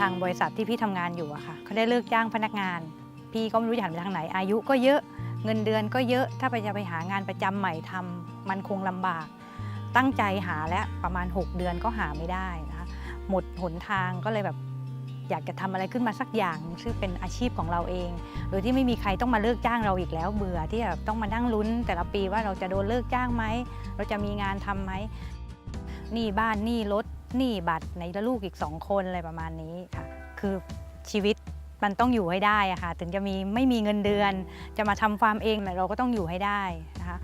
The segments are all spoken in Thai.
ทางบริษัทที่พี่ทำงานอยู่อะค่ะเขาได้เลิกจ้างพนักงาน พี่ก็ไม่รู้จะหันไปทางไหน อายุก็เยอะเงินเดือนก็เยอะถ้าไปจะไปหางานประจำใหม่ทำมันคงลำบาก ตั้งใจหาแล้วประมาณ 6 เดือนก็หาไม่ได้นะคะหมดหนทางก็เลยแบบอยากจะทำอะไรขึ้นมาสักอย่างซึ่งเป็นอาชีพของเราเอง โดยที่ไม่มีใครต้องมาเลิกจ้างเราอีกแล้ว เบื่อที่แบบต้องมานั่งลุ้น แต่ละปีว่าเราจะโดนเลิกจ้างไหมเราจะมีงานทำไหมหนี้บ้านหนี้รถ หนี้บัตรในละลูกอีกสองคนอะไรประมาณนี้ค่ะ คือชีวิตมันต้องอยู่ให้ได้อะค่ะ ถึงจะมีไม่มีเงินเดือน จะมาทำฟาร์มเองแต่เราก็ต้องอยู่ให้ได้นะคะ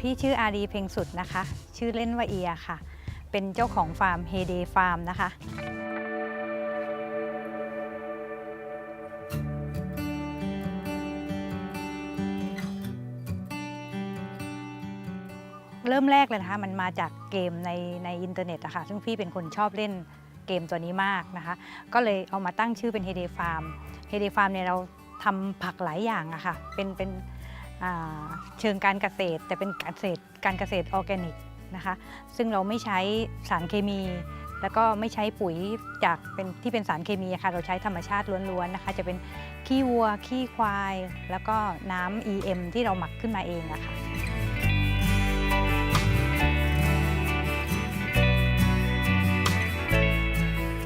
พี่ชื่ออารีเพ็งสุดนะคะ ชื่อเล่นว่าเอียค่ะ เป็นเจ้าของฟาร์มเฮเดฟาร์มนะคะ ริ่มแรกเลยนะคะมันมาจากเกมในในอินเทอร์เน็ตอะค่ะซึ่งพี่เป็นคนชอบเล่นเกมตัวนี้มากนะคะ ก็เลยเอามาตั้งชื่อเป็นเฮเดฟาร์มเฮเดฟาร์มเนี่ยเราทำผักหลายอย่างอะค่ะเป็นเป็นเชิงการเกษตร แต่เป็นเกษตรการเกษตรออร์แกนิกนะคะซึ่งเราไม่ใช้สารเคมี แล้วก็ไม่ใช้ปุ๋ยจากเป็นที่เป็นสารเคมีอะค่ะเราใช้ธรรมชาติล้วนๆนะคะ จะเป็นขี้วัวขี้ควาย แล้วก็น้ำ EM ที่เราหมักขึ้นมาเองอะค่ะ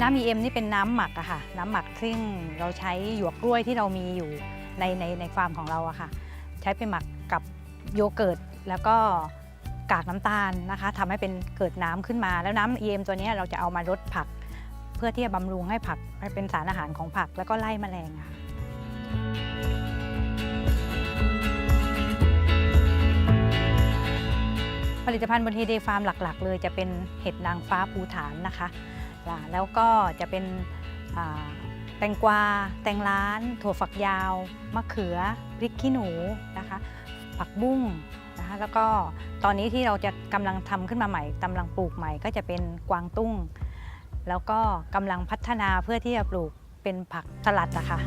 น้ำ EM นี่เป็นน้ำหมักอะค่ะ น้ำหมักซึ่งเราใช้หยวกกล้วยที่เรามีอยู่ในในในฟาร์มของเราอะค่ะ ใช้ไปหมักกับโยเกิร์ตแล้วก็กากน้ำตาลนะคะทำให้เป็นเกิดน้ำขึ้นมา แล้วน้ำ EM ตัวนี้เราจะเอามารดผัก เพื่อที่จะบำรุงให้ผักเป็นสารอาหารของผักแล้วก็ไล่แมลงอะค่ะผลิตภัณฑ์บนเฮเดฟาร์มหลัก ๆ เลยจะเป็นเห็ดนางฟ้าภูฐานนะคะ แล้วก็จะเป็นแตงกวา แตงล้าน ถั่วฝักยาว มะเขือ พริกขี้หนูนะคะ ผักบุ้งนะคะแล้วก็ตอนนี้ที่เราจะกำลังทำขึ้นมาใหม่กำลังปลูกใหม่ก็จะเป็นกวางตุ้ง แล้วก็กำลังพัฒนาเพื่อที่จะปลูกเป็นผักสลัดนะคะ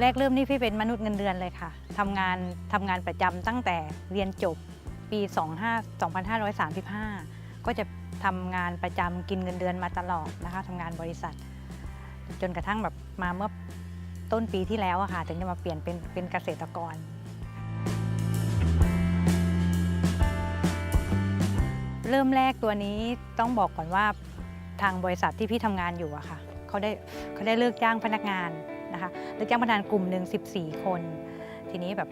แรกเริ่มนี่พี่เป็นมนุษย์เงินเดือนเลยค่ะทำงานทำงานประจำตั้งแต่เรียนจบปี 25 2535 ก็จะทำงานประจำกินเงินเดือนมาตลอดนะคะทำงานบริษัท จนกระทั่งแบบมาเมื่อต้นปีที่แล้วอะค่ะ ถึงจะมาเปลี่ยนเป็นเป็นเกษตรกร เริ่มแรกตัวนี้ต้องบอกก่อนว่าทางบริษัทที่พี่ทำงานอยู่อะค่ะเขาได้เขาได้เลิกจ้างพนักงาน นะคะเลิกจ้างพนักงานกลุ่มหนึ่ง14 คน ทีนี้แบบ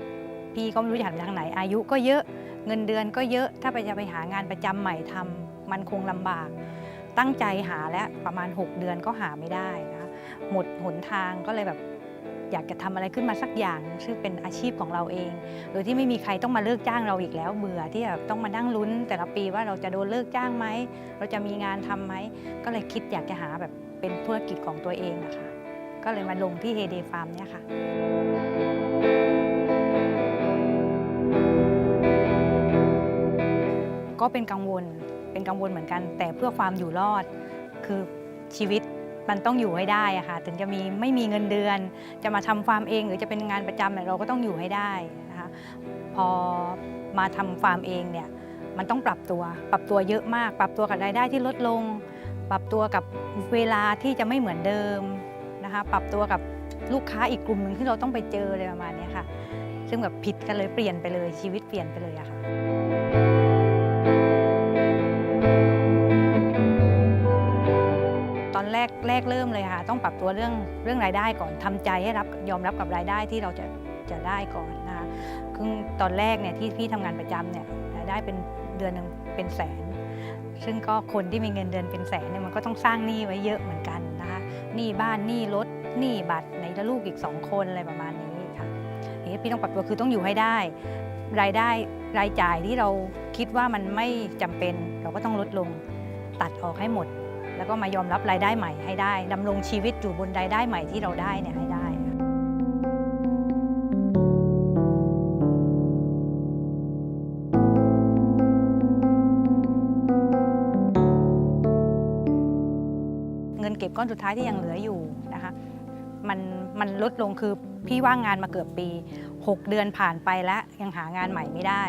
พี่ก็ไม่รู้จะหันไปทางไหน อายุก็เยอะเงินเดือนก็เยอะถ้าไปจะไปหางานประจำใหม่ทำมันคงลำบาก ตั้งใจหาแล้วประมาณ 6 เดือนก็หาไม่ได้นะคะหมดหนทางก็เลยแบบอยากจะทำอะไรขึ้นมาสักอย่างซึ่งเป็นอาชีพของเราเอง โดยที่ไม่มีใครต้องมาเลิกจ้างเราอีกแล้ว เบื่อที่แบบต้องมานั่งลุ้น แต่ละปีว่าเราจะโดนเลิกจ้างไหม เราจะมีงานทำไหม ก็เลยคิดอยากจะหาแบบเป็นธุรกิจของตัวเองอะค่ะ ก็เลยมาลงที่เฮเดฟาร์มเนี่ยค่ะก็เป็นกังวล เป็นกังวลเหมือนกัน แต่เพื่อความอยู่รอด คือชีวิตมันต้องอยู่ให้ได้อะค่ะ ถึงจะมีไม่มีเงินเดือน จะมาทำฟาร์มเองหรือจะเป็นงานประจำเนี่ยเราก็ต้องอยู่ให้ได้นะคะ พอมาทำฟาร์มเองเนี่ยมันต้องปรับตัว ปรับตัวเยอะมาก ปรับตัวกับรายได้ที่ลดลง ปรับตัวกับเวลาที่จะไม่เหมือนเดิม นะคะ ปรับตัวกับลูกค้าอีกกลุ่มหนึ่งที่เราต้องไปเจออะไรประมาณนี้ค่ะ ซึ่งแบบผิดกันเลยเปลี่ยนไปเลยชีวิตเปลี่ยนไปเลยอะค่ะตอนแรกแรกเริ่มเลยค่ะ ต้องปรับตัวเรื่องเรื่องรายได้ก่อนทำใจให้รับยอมรับกับรายได้ที่เราจะจะได้ก่อนนะคะคือตอนแรกเนี่ยที่พี่ทำงานประจำเนี่ยรายได้เป็นเดือนหนึ่งเป็นแสน ซึ่งก็คนที่มีเงินเดือนเป็นแสนเนี่ยมันก็ต้องสร้างหนี้ไว้เยอะเหมือนกัน หนี้บ้านหนี้รถหนี้บัตรในละลูกอีกสองคนอะไรประมาณนี้ค่ะทีนี้พี่ต้องปรับตัวคือต้องอยู่ให้ได้ รายได้รายจ่ายที่เราคิดว่ามันไม่จำเป็น เราก็ต้องลดลงตัดออกให้หมด แล้วก็มายอมรับรายได้ใหม่ให้ได้ดำรงชีวิตอยู่บนรายได้ใหม่ที่เราได้เนี่ยให้ได้ บก้อนสุดท้ายที่ยังเหลืออยู่นะคะมันมันลดลงคือพี่ว่างงานมาเกือบปี 6 เดือนผ่านไปแล้วยังหางานใหม่ไม่ได้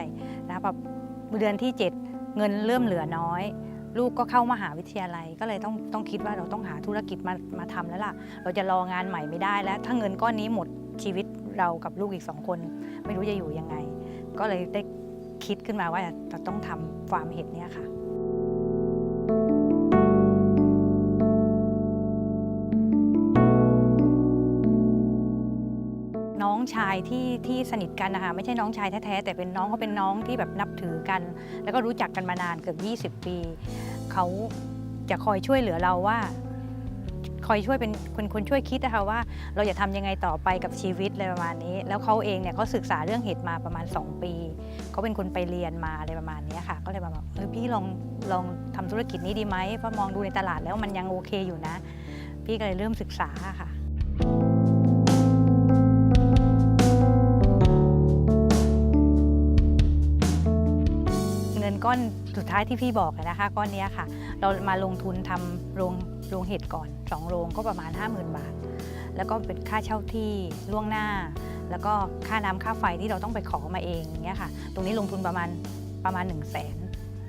นะแบบเดือนที่ 7 เงินเริ่มเหลือน้อย ลูกก็เข้ามหาวิทยาลัย ก็เลยต้องต้องคิดว่าเราต้องหาธุรกิจมามาทำแล้วล่ะ เราจะรองานใหม่ไม่ได้แล้ว ถ้าเงินก้อนนี้หมดชีวิตเรากับลูกอีกสองคน ไม่รู้จะอยู่ยังไง ก็เลยได้คิดขึ้นมาว่าจะต้องทำฟาร์มเห็ดเนี่ยค่ะ ชายที่ที่สนิทกันนะคะไม่ใช่น้องชายแท้ๆแต่เป็นน้องเขาเป็นน้องที่แบบนับถือกัน แล้วก็รู้จักกันมานานเกือบ 20 ปีเขาจะคอยช่วยเหลือเราว่าคอยช่วยเป็นคนคนช่วยคิดนะคะว่าเราจะทำยังไงต่อไปกับชีวิตอะไรประมาณนี้ แล้วเขาเองเนี่ยเขาศึกษาเรื่องเห็ดมาประมาณ 2 ปีเขาเป็นคนไปเรียนมาอะไรประมาณนี้ค่ะ ก็เลยมาบอกเออพี่ลองลองทำธุรกิจนี้ดีไหมเพราะมองดูในตลาดแล้วมันยังโอเคอยู่นะ พี่ก็เลยเริ่มศึกษาค่ะ ก้อนสุดท้ายที่พี่บอกนะคะ ก้อนนี้ค่ะ เรามาลงทุนทำโรงโรงเห็ดก่อนสองโรงก็ประมาณ 50,000 บาท แล้วก็เป็นค่าเช่าที่ล่วงหน้า แล้วก็ค่าน้ำค่าไฟที่เราต้องไปขอมาเองอย่างเงี้ยค่ะ ตรงนี้ลงทุนประมาณประมาณ 1 0 0 0 0แสน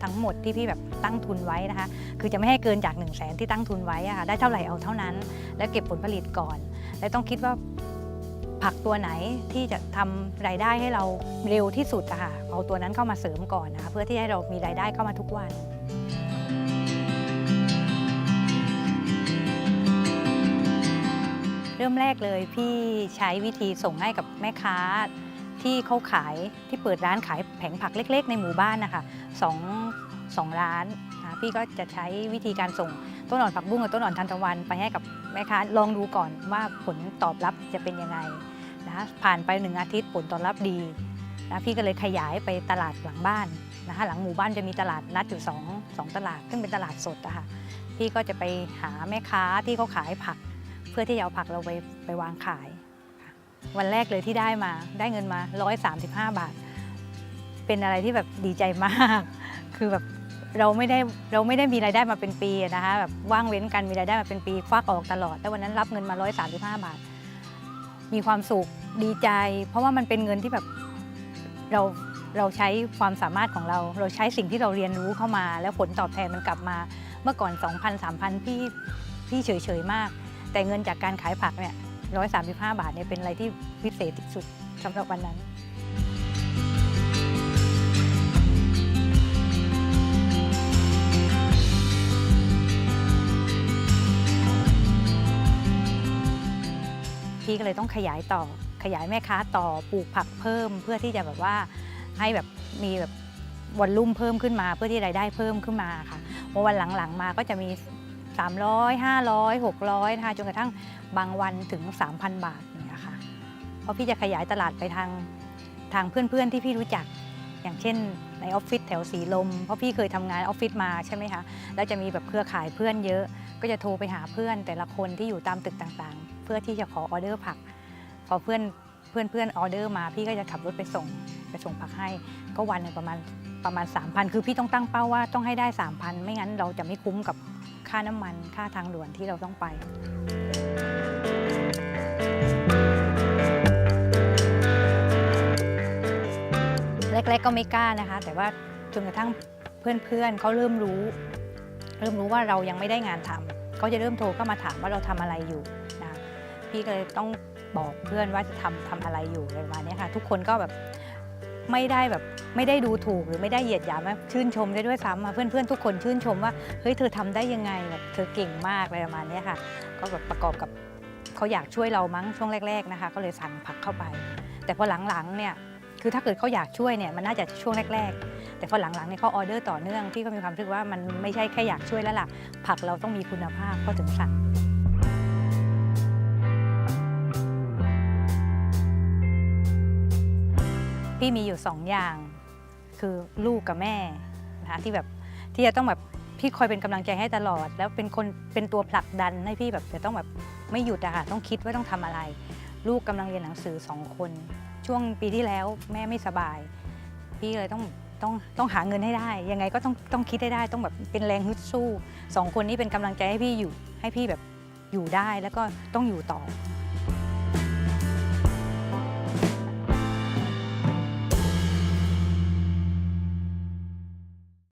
ทั้งหมดที่พี่แบบตั้งทุนไว้นะคะ คือจะไม่ให้เกินจาก 1 0 0 0 0แสนที่ตั้งทุนไว้ค่ะ ได้เท่าไหร่เอาเท่านั้น แล้วเก็บผลผลิตก่อน และต้องคิดว่า ผักตัวไหนที่จะทำรายได้ให้เราเร็วที่สุดอะค่ะเอาตัวนั้นเข้ามาเสริมก่อนนะคะเพื่อที่ให้เรามีรายได้เข้ามาทุกวันเริ่มแรกเลยพี่ใช้วิธีส่งให้กับแม่ค้าที่เขาขายที่เปิดร้านขายแผงผักเล็ก ๆ ในหมู่บ้านนะคะสองสองร้าน พี่ก็จะใช้วิธีการส่งต้นอ่อนผักบุ้งกับต้นอ่อนทันตะวันไปให้กับแม่ค้าลองดูก่อนว่าผลตอบรับจะเป็นยังไงนะผ่านไปหนึ่งอาทิตย์ผลตอบรับดีนะพี่ก็เลยขยายไปตลาดหลังบ้านนะคะหลังหมู่บ้านจะมีตลาดนัดอยู่สองสองตลาด ซึ่งเป็นตลาดสดอะค่ะพี่ก็จะไปหาแม่ค้าที่เขาขายผัก เพื่อที่จะเอาผักเราไปไปวางขาย วันแรกเลยที่ได้มาได้เงินมา 135 บาท เป็นอะไรที่แบบดีใจมาก คือแบบ เราไม่ได้เราไม่ได้มีรายได้มาเป็นปีนะคะแบบว่างเว้นกันมีรายได้มาเป็นปีควักออกตลอด แต่วันนั้นรับเงินมา 135 บาท มีความสุขดีใจ เพราะว่ามันเป็นเงินที่แบบเราเราใช้ความสามารถของเรา เราใช้สิ่งที่เราเรียนรู้เข้ามา แล้วผลตอบแทนมันกลับมา เมื่อก่อน 2,000 3,000 พี่พี่เฉยๆมาก แต่เงินจากการขายผักเนี่ย135 บาทเนี่ยเป็นอะไรที่พิเศษที่สุดสำหรับวันนั้น พี่ก็เลยต้องขยายต่อ ขยายแม่ค้าต่อปลูกผักเพิ่ม เพื่อที่จะแบบว่าให้แบบมีแบบวอลลุ่มเพิ่มขึ้นมา เพื่อที่รายได้เพิ่มขึ้นมาค่ะเพราะวันหลังๆมาก็จะมี 300 500 600นะคะจนกระทั่งบางวันถึง 3,000 บาทเนี่ยค่ะเพราะพี่จะขยายตลาดไปทางทางเพื่อนๆที่พี่รู้จักอย่างเช่นในออฟฟิศแถวสีลม เพราะพี่เคยทำงานออฟฟิศมาใช่ไหมคะ แล้วจะมีแบบเครือข่ายเพื่อนเยอะ ก็จะโทรไปหาเพื่อนแต่ละคนที่อยู่ตามตึกต่างๆ เพื่อที่จะขอออเดอร์ผัก พอเพื่อนเพื่อนเพื่อนออเดอร์มาพี่ก็จะขับรถไปส่งไปส่งผักให้ ก็วันหนึ่งประมาณประมาณ 3,000 คือพี่ต้องตั้งเป้าว่าต้องให้ได้ 3,000 ไม่งั้นเราจะไม่คุ้มกับค่าน้ำมันค่าทางด่วนที่เราต้องไปแรกๆก็ไม่กล้านะคะ แต่ว่าจนกระทั่งเพื่อนๆเขาเริ่มรู้ เริ่มรู้ว่าเรายังไม่ได้งานทำเขาจะเริ่มโทรเข้ามาถามว่าเราทำอะไรอยู่นะพี่ก็เลยต้องบอกเพื่อนว่าจะทำทำอะไรอยู่อะไรประมาณนี้ค่ะทุกคนก็แบบไม่ได้แบบไม่ได้ดูถูกหรือไม่ได้เหยียดหยามชื่นชมได้ด้วยซ้ำอะเพื่อนๆทุกคนชื่นชมว่าเฮ้ยเธอทำได้ยังไงแบบเธอเก่งมากอะไรประมาณนี้ค่ะ ก็แบบประกอบกับเขาอยากช่วยเรามั้งช่วงแรก ๆนะคะ ก็เลยสั่งผักเข้าไป แต่พอหลังๆเนี่ย คือถ้าเกิดเขาอยากช่วยเนี่ยมันน่าจะช่วงแรก ๆ แต่พอหลังๆเนี่ยเขาออเดอร์ต่อเนื่องพี่ก็มีความรู้สึกว่ามันไม่ใช่แค่อยากช่วยแล้วล่ะผักเราต้องมีคุณภาพเขาถึงสั่งพี่มีอยู่สองอย่าง คือลูกกับแม่นะคะที่แบบที่จะต้องแบบพี่คอยเป็นกำลังใจให้ตลอด แล้วเป็นคนเป็นตัวผลักดันให้พี่แบบจะต้องแบบไม่หยุดอะค่ะต้องคิดว่าต้องทำอะไร ลูกกำลังเรียนหนังสือสองคน ช่วงปีที่แล้วแม่ไม่สบาย พี่เลยต้องต้องต้องหาเงินให้ได้ ยังไงก็ต้องต้องคิดให้ได้ต้องแบบเป็นแรงฮึดสู้สองคนนี้เป็นกำลังใจให้พี่อยู่ให้พี่แบบอยู่ได้แล้วก็ต้องอยู่ต่อ